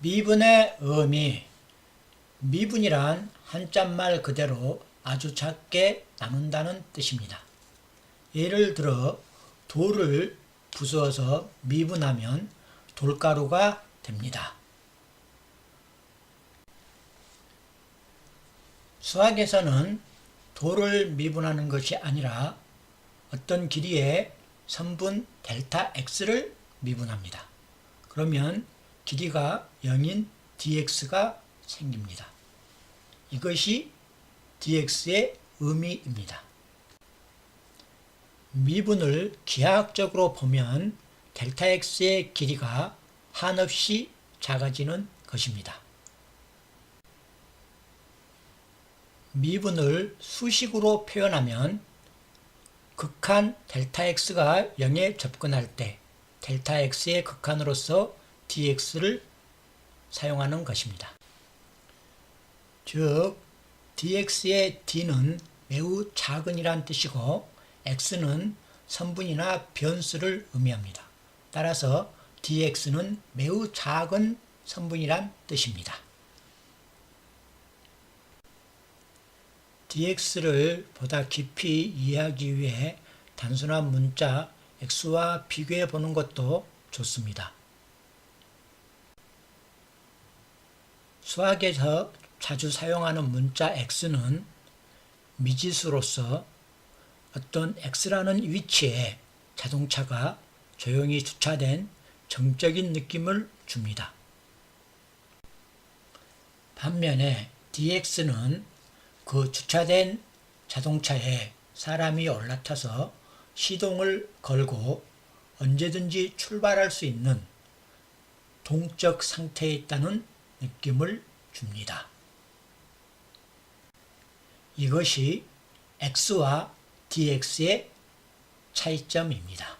미분의 의미 미분이란 한자말 그대로 아주 작게 나눈다는 뜻입니다. 예를 들어 돌을 부수어서 미분하면 돌가루가 됩니다. 수학에서는 돌을 미분하는 것이 아니라 어떤 길이의 선분 델타 x를 미분합니다. 그러면 길이가 0인 dx가 생깁니다. 이것이 dx의 의미입니다. 미분을 기하학적으로 보면 델타 x의 길이가 한없이 작아지는 것입니다. 미분을 수식으로 표현하면 극한 델타 x가 0에 접근할 때 델타 x의 극한으로서 dx를 사용하는 것입니다. 즉 dx의 d는 매우 작은이란 뜻이고 x는 선분이나 변수를 의미합니다. 따라서 dx는 매우 작은 선분이란 뜻입니다. dx를 보다 깊이 이해하기 위해 단순한 문자 x와 비교해 보는 것도 좋습니다. 수학에서 자주 사용하는 문자 x는 미지수로서 어떤 x라는 위치에 자동차가 조용히 주차된 정적인 느낌을 줍니다. 반면에 dx는 그 주차된 자동차에 사람이 올라타서 시동을 걸고 언제든지 출발할 수 있는 동적 상태에 있다는 느낌을 줍니다. 이것이 x와 dx의 차이점입니다.